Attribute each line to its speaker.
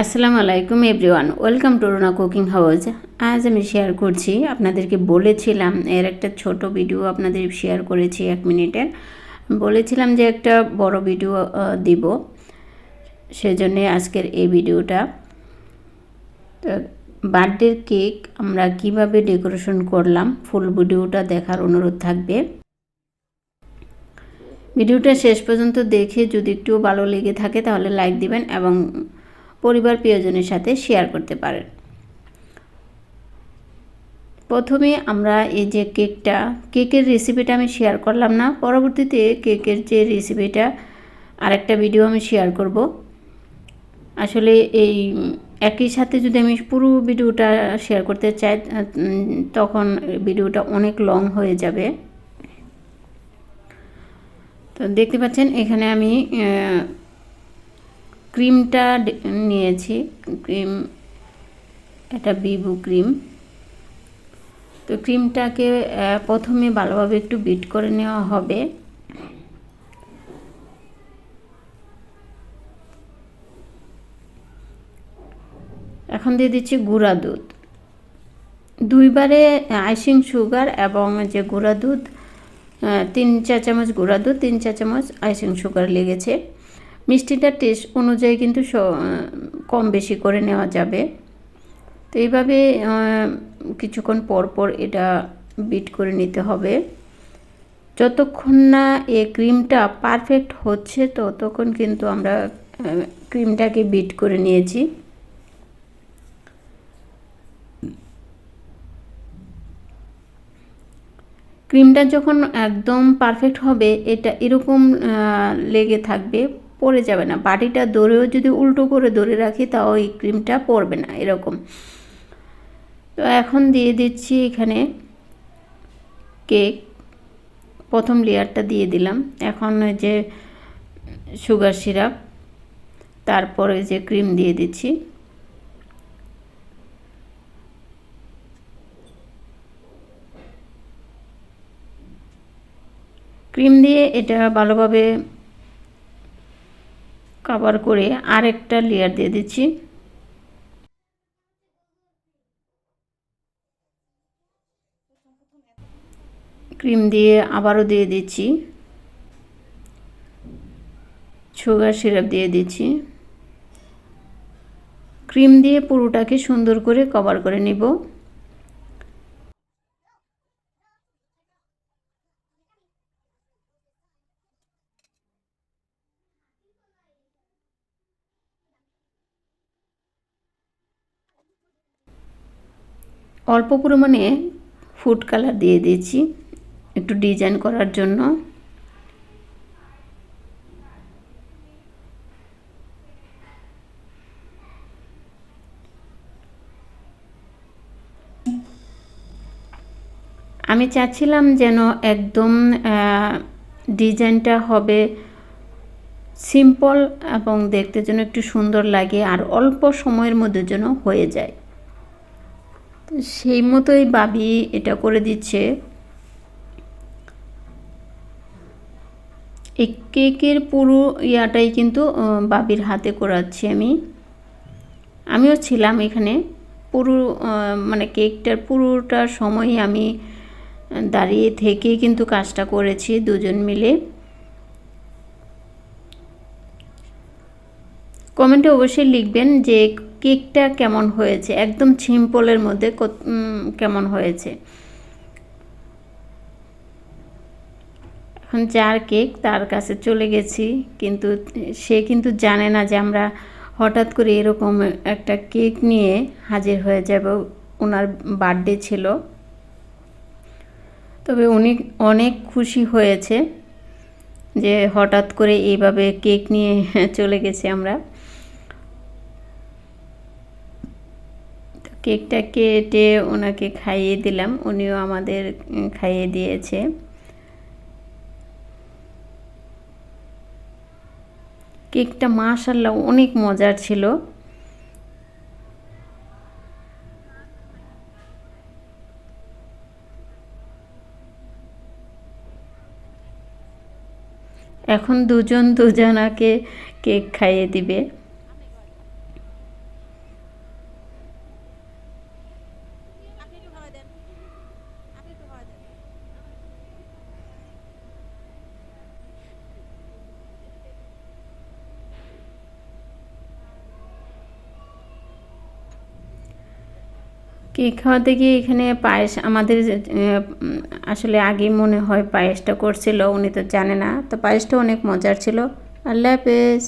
Speaker 1: আসসালামু আলাইকুম everyone, welcome to Runa cooking house. আজ আমি শেয়ার করছি আপনাদেরকে বলেছিলাম, এর একটা ছোট ভিডিও আপনাদের শেয়ার করেছি এক মিনিটের। বলেছিলাম যে একটা বড় ভিডিও দিব। সেজন্যে আজকের এই ভিডিওটা। বার্থডের কেক আমরা কীভাবে ডেকোরেশন করলাম, ফুল ভিডিওটা দেখার অনুরোধ থাকবে। ভিডিওটা শেষ পর্যন্ত দেখে যদি একটু ভালো লেগে থাকে তাহলে লাইক দিবেন এবং পরিবার প্রিয়জনের সাথে শেয়ার করতে পারেন। প্রথমে আমরা এই যে কেকটা, কেকের রেসিপিটা আমি শেয়ার করলাম না, পরবর্তীতে কেকের যে রেসিপিটা আরেকটা ভিডিও আমি শেয়ার করব। আসলে এই একই সাথে যদি আমি পুরো ভিডিওটা শেয়ার করতে চাই, তখন ভিডিওটা অনেক লং হয়ে যাবে। তো দেখতে পাচ্ছেন, এখানে আমি ক্রিমটা নিয়েছি, ক্রিম এটা বিবু ক্রিম। তো ক্রিমটাকে প্রথমে ভালোভাবে একটু বিট করে নেওয়া হবে। এখন দিয়ে দিচ্ছি গুঁড়া দুধ। দুইবারে আইসিং সুগার এবং যে গুঁড়া দুধ তিন চা চামচ গুঁড়া দুধ, তিন চা চামচ আইসিং সুগার লেগেছে। মিষ্টিটা টেস্ট অনুযায়ী কিন্তু কম বেশি করে নেওয়া যাবে। তো এইভাবে কিছুক্ষণ পর পর এটা বিট করে নিতে হবে। যতক্ষণ না এ ক্রিমটা পারফেক্ট হচ্ছে, ততক্ষণ কিন্তু আমরা ক্রিমটাকে বিট করে নিয়েছি। ক্রিমটা যখন একদম পারফেক্ট হবে, এটা এরকম লেগে থাকবে। পড়ে যাবে না। বাটিটা দৌড়েও যদি উল্টো করে ধরে রাখি, তাও এই ক্রিমটা পড়বে না, এরকম। তো এখন দিয়ে দিচ্ছি এখানে কেক। প্রথম লেয়ারটা দিয়ে দিলাম। এখন যে সুগার সিরাপ, তারপরে যে ক্রিম দিয়ে দিচ্ছি। ক্রিম দিয়ে এটা ভালোভাবে কভার করে আরেকটা লেয়ার দিয়ে দিচ্ছি। ক্রিম দিয়ে আবারও দিয়ে দিচ্ছি। সুগার সিরাপ দিয়ে দিচ্ছি। ক্রিম দিয়ে পুরোটাকে সুন্দর করে কভার করে নিব। অল্প পরিমাণে ফুড কালার দিয়ে দিয়েছি, একটু ডিজাইন করার জন্য। আমি চাচ্ছিলাম যেন একদম ডিজাইনটা হবে সিম্পল এবং দেখতে যেন একটু সুন্দর লাগে আর অল্প সময়ের মধ্যে যেন হয়ে যায়। সেই মতোই বাবি এটা করে দিচ্ছে। এই কেকের পুরো ইয়াটাই কিন্তু বাবির হাতে করাচ্ছি আমি। আমিও ছিলাম এখানে। পুরো মানে কেকটার পুরোটা সময়ই আমি দাঁড়িয়ে থেকে কিন্তু কাজটা করেছি দুজন মিলে। কমেন্টে অবশ্যই লিখবেন যে কেকটা কেমন হয়েছে? একদম সিম্পলের মধ্যে কেমন হয়েছে? এখন যার কেক, তার কাছে চলে গেছি, কিন্তু সে কিন্তু জানে না যে আমরা হঠাৎ করে এরকম একটা কেক নিয়ে হাজির হয়ে যাব। ওনার বার্থডে ছিল। তবে উনি অনেক খুশি হয়েছে যে হঠাৎ করে এইভাবে কেক নিয়ে চলে গেছি আমরা। কেকটা কেটে ওনাকে খাইয়ে দিলাম। উনিও আমাদের খাইয়ে দিয়েছে। কেকটা মাশাল্লাহ অনেক মজার ছিল। এখন দুজন দুজনাকে কেক খাইয়ে দিবে। কেক খাওয়াতে গিয়ে এখানে পায়েস আমাদের আসলে আগে মনে হয় পায়েসটা করছিল, উনি তো জানে না। তো পায়েসটা অনেক মজার ছিল। আল্লাহ হাফেজ।